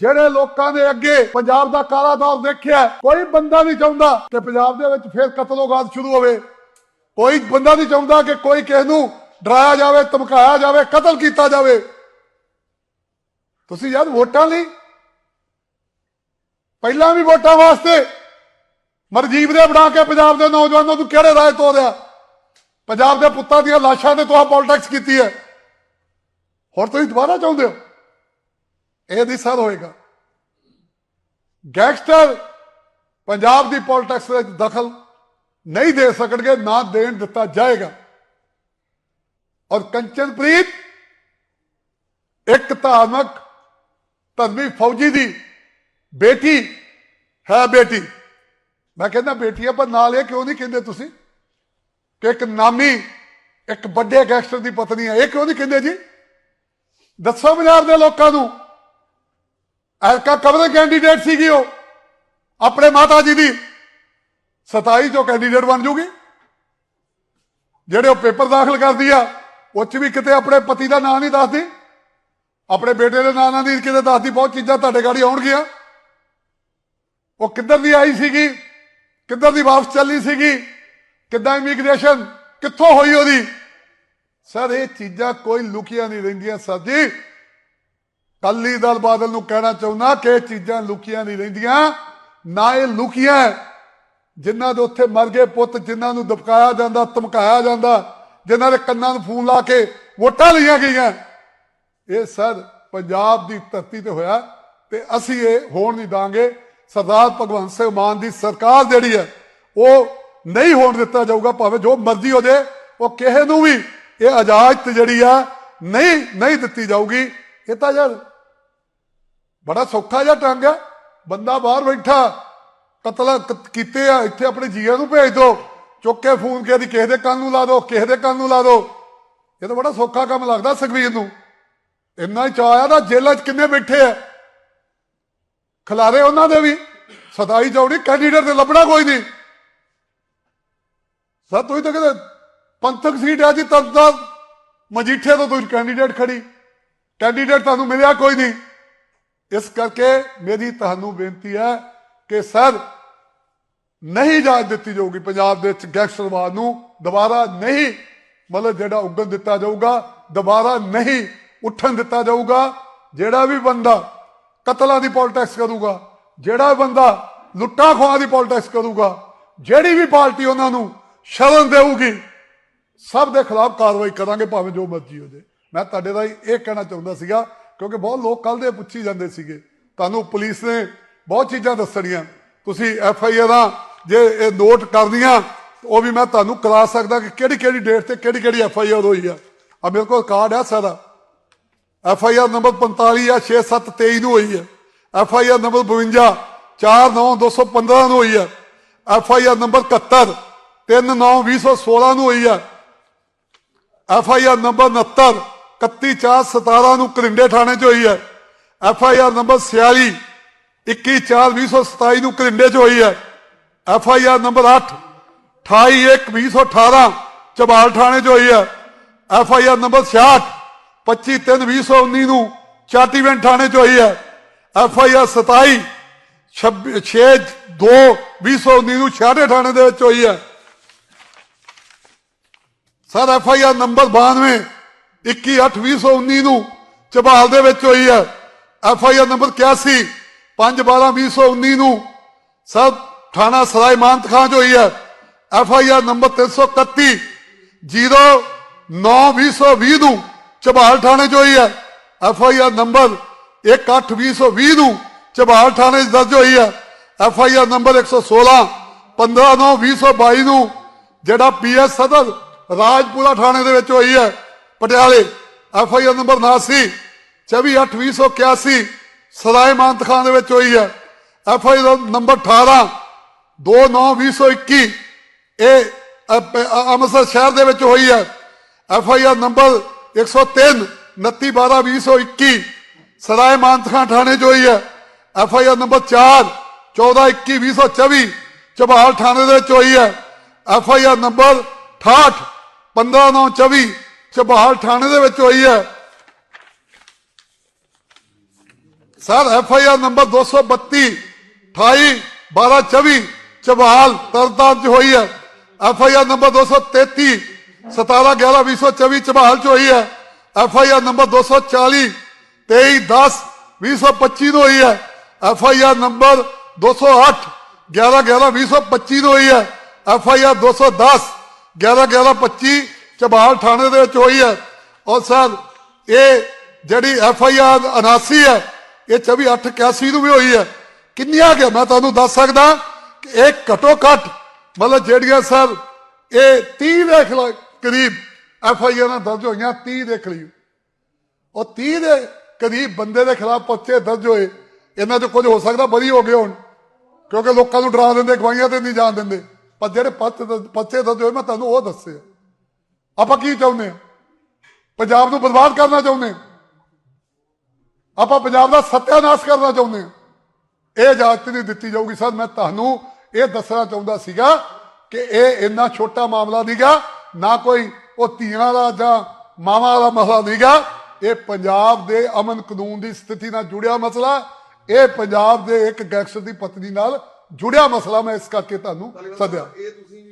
ਜਿਹੜੇ ਲੋਕਾਂ ਦੇ ਅੱਗੇ ਪੰਜਾਬ ਦਾ ਕਾਲਾ ਦੌਰ ਦੇਖਿਆ, ਕੋਈ ਬੰਦਾ ਨਹੀਂ ਚਾਹੁੰਦਾ ਕਿ ਪੰਜਾਬ ਦੇ ਵਿੱਚ ਫੇਰ ਕਤਲੋਗਾਦ ਸ਼ੁਰੂ ਹੋਵੇ। ਕੋਈ ਬੰਦਾ ਨਹੀਂ ਚਾਹੁੰਦਾ ਕਿ ਕੋਈ ਕਿਸੇ ਨੂੰ ਡਰਾਇਆ ਜਾਵੇ, ਧਮਕਾਇਆ ਜਾਵੇ, ਕਤਲ ਕੀਤਾ ਜਾਵੇ। ਤੁਸੀਂ ਯਾਰ ਵੋਟਾਂ ਲਈ? ਪਹਿਲਾਂ ਵੀ ਵੋਟਾਂ ਵਾਸਤੇ ਮਰਜੀਬ ਦੇ ਬਣਾ ਕੇ ਪੰਜਾਬ ਦੇ ਨੌਜਵਾਨਾਂ ਨੂੰ ਕਿਹੜੇ ਰਾਹ ਤੋਰਿਆ? ਪੰਜਾਬ ਦੇ ਪੁੱਤਾਂ ਦੀਆਂ ਲਾਸ਼ਾਂ ਤੇ ਤੁਹਾਂ ਪੋਲਿਟਿਕਸ ਕੀਤੀ ਹੈ। ਹੁਣ ਤੁਸੀਂ ਦੁਬਾਰਾ ਚਾਹੁੰਦੇ ਹੋ? ਇਹ ਨਹੀਂ ਸਰ ਹੋਏਗਾ। ਗੈਂਗਸਟਰ ਪੰਜਾਬ ਦੀ ਪੋਲਿਟਿਕਸ ਵਿੱਚ ਦਖਲ ਨਹੀਂ ਦੇ ਸਕਣਗੇ, ਨਾ ਦੇਣ ਦਿੱਤਾ ਜਾਏਗਾ। ਔਰ ਕੰਚਨਪ੍ਰੀਤ ਇੱਕ ਧਾਰਮਿਕ ਧਰਮੀ ਫੌਜੀ ਦੀ ਬੇਟੀ ਹੈ ਬੇਟੀ। ਮੈਂ ਕਹਿੰਦਾ ਬੇਟੀ ਆ, ਪਰ ਨਾਲ ਇਹ ਕਿਉਂ ਨਹੀਂ ਕਹਿੰਦੇ ਤੁਸੀਂ ਕਿ ਇੱਕ ਨਾਮੀ, ਇੱਕ ਵੱਡੇ ਗੈਂਗਸਟਰ ਦੀ ਪਤਨੀ ਹੈ? ਇਹ ਕਿਉਂ ਨਹੀਂ ਕਹਿੰਦੇ ਜੀ? ਦੱਸੋ ਪੰਜਾਬ ਦੇ ਲੋਕਾਂ ਨੂੰ। ਐਲਕਾ ਕਬਰ ਕੈਂਡੀਡੇਟ ਸੀਗੀ ਉਹ। ਆਪਣੇ ਮਾਤਾ ਜੀ ਦੀ। 27 ਚੋਂ ਕੈਂਡੀਡੇਟ ਬਣ ਜੂਗੀ। ਜਿਹੜੇ ਉਹ ਪੇਪਰ ਦਾਖਲ ਕਰਦੀ ਆ ਉਹ ਚ ਵੀ ਕਿਤੇ ਆਪਣੇ ਪਤੀ ਦਾ ਨਾਂ ਨਹੀਂ ਦੱਸਦੀ। ਆਪਣੇ ਬੇਟੇ ਦੇ ਨਾਂ ਨਾਲ ਨਹੀਂ ਕਿਤੇ ਦੱਸਦੀ, ਬਹੁਤ ਚੀਜ਼ਾਂ ਤੁਹਾਡੇ ਗਾੜੀ ਆਉਣਗੀਆਂ। ਉਹ ਕਿੱਧਰ ਦੀ ਆਈ ਸੀਗੀ? ਕਿੱਧਰ ਦੀ ਵਾਪਸ ਚੱਲੀ ਸੀਗੀ? ਕਿੱਦਾਂ ਇਮੀਗ੍ਰੇਸ਼ਨ ਕਿੱਥੋਂ ਹੋਈ ਉਹਦੀ? ਸਰ, ਇਹ ਚੀਜ਼ਾਂ ਕੋਈ ਲੁਕੀਆਂ ਨਹੀਂ ਰਹਿੰਦੀਆਂ, ਸਰ ਜੀ। ਕੱਲੀ ਦਲ ਬਾਦਲ ਨੂੰ ਕਹਿਣਾ ਚਾਹੁੰਦਾ ਕਿ ਇਹ ਚੀਜ਼ਾਂ ਲੁਕੀਆਂ ਨਹੀਂ ਰਹਿੰਦੀਆਂ, ਨਾ ਇਹ ਲੁਕੀਆਂ ਹੈ। ਜਿਨ੍ਹਾਂ ਦੇ ਉੱਥੇ ਮਰ ਗਏ ਪੁੱਤ, ਜਿਨ੍ਹਾਂ ਨੂੰ ਦਬਕਾਇਆ ਜਾਂਦਾ, ਧਮਕਾਇਆ ਜਾਂਦਾ, ਜਿਨ੍ਹਾਂ ਦੇ ਕੰਨਾਂ ਨੂੰ ਫੋਨ ਲਾ ਕੇ ਵੋਟਾਂ ਲਈਆਂ ਗਈਆਂ। ਇਹ ਸਰ ਪੰਜਾਬ ਦੀ ਧਰਤੀ ਤੇ ਹੋਇਆ ਤੇ ਅਸੀਂ ਇਹ ਹੋਣ ਨਹੀਂ ਦਾਂਗੇ। ਸਰਦਾਰ ਭਗਵੰਤ ਸਿੰਘ ਮਾਨ ਦੀ ਸਰਕਾਰ ਜਿਹੜੀ ਹੈ ਉਹ ਨਹੀਂ ਹੋਣ ਦਿੱਤਾ ਜਾਊਗਾ, ਭਾਵੇਂ ਜੋ ਮਰਜ਼ੀ ਹੋ ਜਾਏ ਉਹ ਕਿਸੇ ਨੂੰ ਵੀ ਇਹ ਇਜਾਜ਼ਤ ਜਿਹੜੀ ਆ ਨਹੀਂ ਨਹੀਂ ਦਿੱਤੀ ਜਾਊਗੀ। ਇਹ ਤਾਂ ਯਾਰ ਬੜਾ ਸੌਖਾ ਜਿਹਾ ਟੰਗ ਹੈ ਬੰਦਾ ਬਾਹਰ ਬੈਠਾ, ਕਤਲ ਕੀਤੇ ਆ, ਇੱਥੇ ਆਪਣੇ ਜੀਆ ਨੂੰ ਭੇਜ ਦੋ। ਚੁੱਕ ਕੇ ਫੋਨ ਕੇ ਦੀ ਕਿਸੇ ਦੇ ਕੰਨ ਨੂੰ ਲਾ ਦੋ, ਕਿਸੇ ਦੇ ਕੰਨ ਨੂੰ ਲਾ ਦੋ। ਇਹ ਤਾਂ ਬੜਾ ਸੌਖਾ ਕੰਮ ਲੱਗਦਾ ਸੁਖਬੀਰ ਨੂੰ। ਇੰਨਾ ਹੀ ਚਾਅ ਆ ਨਾ, ਜੇਲ੍ਹਾਂ 'ਚ ਕਿੰਨੇ ਬੈਠੇ ਆ। ਖਿਲਾਰੇ ਉਹਨਾਂ ਦੇ ਵੀ। ਸਦਾਈ ਚੌੜੀ ਕੈਂਡੀਡੇਟ ਤੇ ਲੱਭਣਾ ਕੋਈ ਨਹੀਂ। ਸਰ, ਤੁਸੀਂ ਤਾਂ ਕਹਿੰਦੇ ਪੰਥਕ ਸੀਟ ਆ ਜੀ ਤਦ ਮਜੀਠੇ ਤੋਂ ਤੁਸੀਂ ਕੈਂਡੀਡੇਟ ਖੜੀ। ਕੈਂਡੀਡੇਟ ਤੁਹਾਨੂੰ ਮਿਲਿਆ ਕੋਈ ਨਹੀਂ। ਇਸ ਕਰਕੇ ਮੇਰੀ ਤੁਹਾਨੂੰ ਬੇਨਤੀ ਹੈ ਕਿ ਸਰ ਨਹੀਂ ਇਜਾਜ਼ਤ ਦਿੱਤੀ ਜਾਊਗੀ ਪੰਜਾਬ ਦੇ ਵਿੱਚ ਗੈਂਗਸਟਰਵਾਦ ਨੂੰ, ਦੁਬਾਰਾ ਨਹੀਂ, ਮਤਲਬ ਜਿਹੜਾ ਉੱਗਣ ਦਿੱਤਾ ਜਾਊਗਾ, ਦੁਬਾਰਾ ਨਹੀਂ ਉੱਠਣ ਦਿੱਤਾ ਜਾਊਗਾ, ਜਿਹੜਾ ਵੀ ਬੰਦਾ ਕਤਲਾਂ ਦੀ ਪੋਲਿਟਿਕਸ ਕਰੂਗਾ, ਜਿਹੜਾ ਬੰਦਾ ਲੁੱਟਾਂ ਖੋਹਾਂ ਦੀ ਪੋਲਿਟਿਕਸ ਕਰੂਗਾ, ਜਿਹੜੀ ਵੀ ਪਾਰਟੀ ਉਹਨਾਂ ਨੂੰ ਸ਼ਰਨ ਦੇਊਗੀ, ਸਭ ਦੇ ਖਿਲਾਫ ਕਾਰਵਾਈ ਕਰਾਂਗੇ ਭਾਵੇਂ ਜੋ ਮਰਜ਼ੀ ਹੋ ਜੇ ਮੈਂ ਤੁਹਾਡੇ ਦਾ ਇਹ ਕਹਿਣਾ ਚਾਹੁੰਦਾ ਸੀਗਾ ਕਿਉਂਕਿ ਬਹੁਤ ਲੋਕ ਕੱਲ ਦੇ ਪੁੱਛੀ ਜਾਂਦੇ ਸੀਗੇ। ਤੁਹਾਨੂੰ ਪੁਲਿਸ ਨੇ ਬਹੁਤ ਚੀਜ਼ਾਂ ਦੱਸਣੀਆਂ। ਤੁਸੀਂ ਐਫ ਆਈ ਆਰਾਂ ਜੇ ਇਹ ਨੋਟ ਕਰਦੀਆਂ ਉਹ ਵੀ ਮੈਂ ਤੁਹਾਨੂੰ ਕਰਾ ਸਕਦਾ ਕਿ ਕਿਹੜੀ ਕਿਹੜੀ ਡੇਟ ਤੇ ਕਿਹੜੀ ਕਿਹੜੀ ਐਫ ਆਈ ਆਰ ਹੋਈ ਆ। ਆ ਮੇਰੇ ਕੋਲ ਕਾਰਡ ਹੈ ਸਾਰਾ। ਐਫ ਆਈ ਆਰ ਨੰਬਰ 45 ਆ 6723 ਨੂੰ ਹੋਈ ਹੈ ਐਫ ਆਈ ਆਰ ਨੰਬਰ 52 49215 ਨੂੰ ਹੋਈ ਹੈ ਐਫ ਆਈ ਆਰ ਨੰਬਰ 71 39216 ਨੂੰ ਹੋਈ ਹੈ ਐਫ ਆਈ ਆਰ ਨੰਬਰ 69 31417 ਨੂੰ ਕਰਿੰਡੇ ਥਾਣੇ 'ਚ ਹੋਈ ਹੈ ਐਫ ਆਈ ਆਰ ਨੰਬਰ 46 21427 ਨੂੰ ਕਰਿੰਡੇ 'ਚ ਹੋਈ ਹੈ। F I R number 8 28118 Chabal ਥਾਣੇ 'ਚ ਹੋਈ ਹੈ। ਐਫ ਆਈ ਆਰ ਨੰਬਰ 66 2532019 ਨੂੰ ਚਾਟੀਵਿੰਡ ਥਾਣੇ 'ਚ ਹੋਈ ਹੈ। ਐਫ ਆਈ ਆਰ 27 6 2 2019 ਨੂੰ ਛਾੜੇ ਥਾਣੇ ਦੇ ਵਿੱਚ ਹੋਈ ਹੈ। Sir F I R number 92 21/8/2019 ਨੂੰ ਚਬਾਲ ਦੇ ਵਿੱਚ ਹੋਈ ਹੈ। ਐਫ ਆਈ ਆਰ ਨੰਬਰ 81 5/12/2019 ਨੂੰ ਸਭ ਥਾਣਾ ਸਰਾਏ ਮਾਨਤ ਖਾਂ 'ਚ ਹੋਈ ਹੈ। ਐਫ ਆਈ ਆਰ ਨੰਬਰ 331 09/2020 ਨੂੰ ਚਬਾਲ ਥਾਣੇ 'ਚ ਹੋਈ ਹੈ। ਐਫ ਆਈ ਆਰ ਨੰਬਰ 18/2020 ਨੂੰ ਚਬਾਲ ਥਾਣੇ 'ਚ ਦਰਜ ਹੋਈ ਹੈ। ਐਫ ਆਈ ਆਰ ਨੰਬਰ 116 15/9/2022 ਨੂੰ ਜਿਹੜਾ ਪੀਐਸ ਸਦਰ ਰਾਜਪੁਰਾ ਥਾਣੇ ਦੇ ਵਿੱਚ ਹੋਈ ਹੈ। ਪਟਿਆਲੇ, ਐਫ ਆਈ ਆਰ ਨੰਬਰ 89 24/8/2081 ਸਰਾਏ ਮਾਨਤ ਖਾਨ ਦੇ ਵਿੱਚ ਹੋਈ ਹੈ। ਐਫ ਆਈ ਆਰ ਨੰਬਰ 18 2/9/2021 ਇਹ ਅ- ਅ- ਅੰਮ੍ਰਿਤਸਰ ਸ਼ਹਿਰ ਦੇ ਵਿੱਚ ਹੋਈ ਹੈ। F I R number 103 29/12/2021 Sarai Manat Khan ਥਾਣੇ 'ਚ ਹੋਈ ਹੈ। F I R number 4 14/21/2024 Chabal ਥਾਣੇ ਦੇ ਵਿੱਚ ਹੋਈ ਹੈ। F I R number 68 15/9/24 Chabal ਥਾਣੇ ਦੇ ਵਿੱਚ ਹੋਈ ਹੈ। Sir, F I R number 232 28 12 24 Chabal Tarn Taran ਚ ਹੋਈ ਹੈ। F I R number 233 17 11 2024 Chabal ਚ ਹੋਈ ਹੈ। ਐਫ ਆਈ ਆਰ ਨੰਬਰ 240 23 10 2025 ਨੂੰ ਹੋਈ ਹੈ। ਐਫ ਆਈ ਆਰ ਨੰਬਰ 208 11 11 2025 ਨੂੰ ਹੋਈ ਹੈ। ਐਫ ਆਈ ਆਰ 210 11 11 25 ਚਬਾਲ ਥਾਣੇ ਦੇ ਵਿੱਚ ਹੋਈ ਹੈ। ਔਰ ਸਰ, ਇਹ ਜਿਹੜੀ ਐਫ ਆਈ ਆਰ 79 ਹੈ, ਇਹ 24 8 81 ਨੂੰ ਵੀ ਹੋਈ ਹੈ। ਕਿੰਨੀਆਂ ਗਿਆ ਮੈਂ ਤੁਹਾਨੂੰ ਦੱਸ ਸਕਦਾ ਕਿ ਇਹ ਘਟੋ ਘੱਟ, ਮਤਲਬ ਜਿਹੜੀਆਂ ਸਰ, ਇਹ 30 ਦੇ ਖਿਲਾ- ਕਰੀਬ ਐਫ ਆਈ ਆਰ ਦਰਜ ਹੋਈਆਂ 30 ਦੇ ਕਰੀਬ। ਉਹ 30 ਦੇ ਕਰੀਬ ਬੰਦੇ ਦੇ ਖਿਲਾਫ ਪਰਚੇ ਦਰਜ ਹੋਏ। ਇਹਨਾਂ 'ਚ ਕੁਝ ਹੋ ਸਕਦਾ ਬਰੀ ਹੋ ਗਏ ਹੁਣ, ਕਿਉਂਕਿ ਲੋਕਾਂ ਨੂੰ ਡਰਾ ਦਿੰਦੇ ਗਵਾਈਆਂ ਤੇ ਨਹੀਂ ਜਾਣ ਦਿੰਦੇ। ਪਰ ਜਿਹੜੇ ਪਰਚੇ ਦਰਜ- ਪਰਚੇ ਦਰਜ ਹੋਏ, ਮੈਂ ਤੁਹਾਨੂੰ ਉਹ ਦੱਸਿਆ। ਆਪਾਂ ਕੀ ਚਾਹੁੰਦੇ ਹਾਂ? ਪੰਜਾਬ ਨੂੰ ਬਰਬਾਦ ਕਰਨਾ ਚਾਹੁੰਦੇ ਹਾਂ? ਆਪਾਂ ਪੰਜਾਬ ਦਾ ਸੱਤਿਆਨਾਸ਼ ਕਰਨਾ ਚਾਹੁੰਦੇ ਹਾਂ? ਇਹ ਇਜਾਜ਼ਤ ਨਹੀਂ ਦਿੱਤੀ ਜਾਊਗੀ। ਸਰ ਮੈਂ ਤੁਹਾਨੂੰ ਇਹ ਦੱਸਣਾ ਚਾਹੁੰਦਾ ਸੀਗਾ ਕਿ ਇਹ ਇੰਨਾ ਛੋਟਾ ਮਾਮਲਾ ਨਹੀਂਗਾ ਨਾ ਕੋਈ ਉਹ ਧੀਆਂ ਵਾਲਾ ਜਾਂ ਮਾਵਾਂ ਵਾਲਾ ਮਸਲਾ ਨਹੀਂਗਾ। ਇਹ ਪੰਜਾਬ ਦੇ ਅਮਨ ਕਾਨੂੰਨ ਦੀ ਸਥਿਤੀ ਨਾਲ ਜੁੜਿਆ ਮਸਲਾ ਇਹ ਪੰਜਾਬ ਦੇ ਇੱਕ ਗੈਂਗਸਟਰ ਦੀ ਪਤਨੀ ਨਾਲ ਜੁੜਿਆ ਮਸਲਾ। ਮੈਂ ਇਸ ਕਰਕੇ ਤੁਹਾਨੂੰ ਸੱਦਿਆ। ਇਹ ਤੁਸੀਂ